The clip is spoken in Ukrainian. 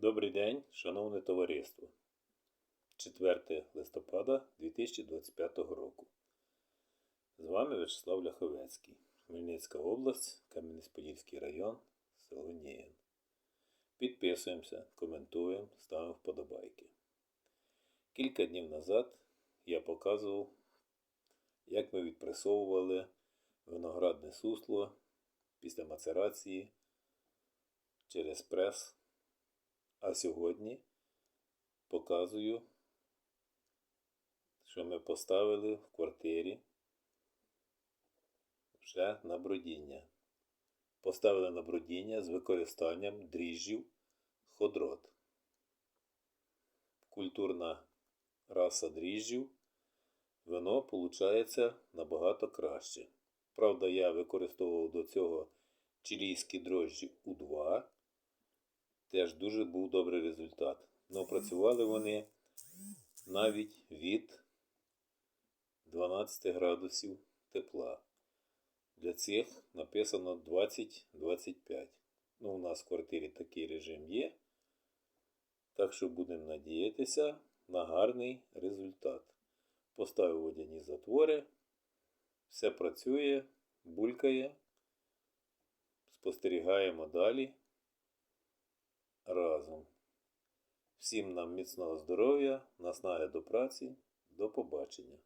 Добрий день, шановне товариство. 4 листопада 2025 року. З вами Вячеслав Ляховецький, Хмельницька область, Кам'янець-Подільський район, село Ніян. Підписуємося, коментуємо, ставимо вподобайки. Кілька днів назад я показував, як ми відпресовували виноградне сусло після мацерації через прес. А сьогодні показую, що ми поставили в квартирі вже на бродіння. Поставили на бродіння з використанням дріжджів ходрот. Культурна раса дріжджів, вино виходить набагато краще. Правда, я використовував до цього чилійські дрожжі У2 теж дуже був добрий результат. Ну, працювали вони навіть від 12 градусів тепла. Для цих написано 20-25. Ну, у нас в квартирі такий режим є. Так що будемо надіятися на гарний результат. Поставив водяні затвори. Все працює, булькає. Спостерігаємо далі разом. Всім нам міцного здоров'я, наснаги до праці. До побачення.